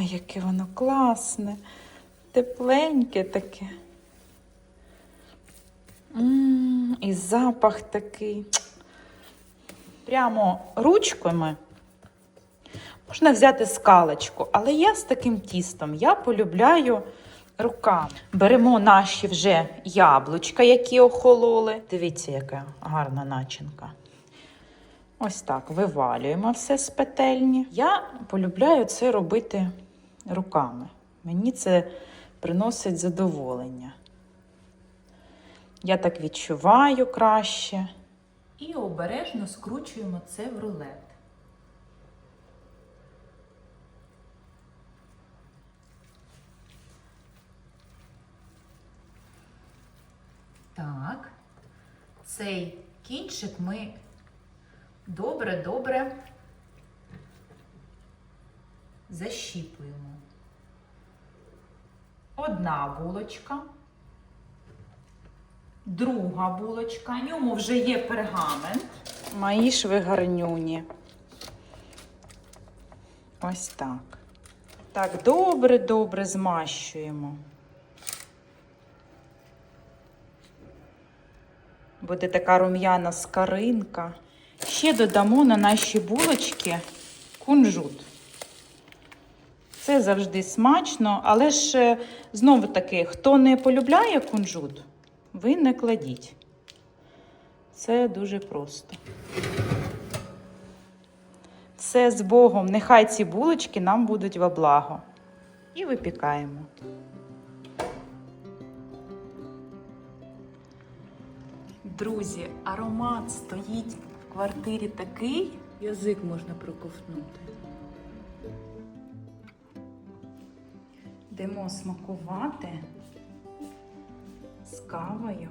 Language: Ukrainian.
Ой, яке воно класне, тепленьке таке. м і запах такий. Прямо ручками можна взяти скалочку, але я з таким тістом я полюбляю руками. Беремо наші вже яблучка, які охололи. Дивіться, яка гарна начинка. Ось так вивалюємо все з петельні. Я полюбляю це робити руками. Мені це приносить задоволення. Я так відчуваю краще. І обережно скручуємо це в рулет. Так, цей кінчик ми добре-добре защіпуємо. Одна булочка, друга булочка, в ньому вже є пергамент. Мої шви гарнюні. Ось так. Так, добре-добре змащуємо. Буде така рум'яна скаринка. Ще додамо на наші булочки кунжут. Це завжди смачно, але ж е, знову таки, хто не полюбляє кунжут, ви не кладіть. Це дуже просто. Все з Богом. Нехай ці булочки нам будуть во благо. І випікаємо. Друзі, аромат стоїть в квартирі такий, язик можна проковтнути. Йдемо смакувати з кавою.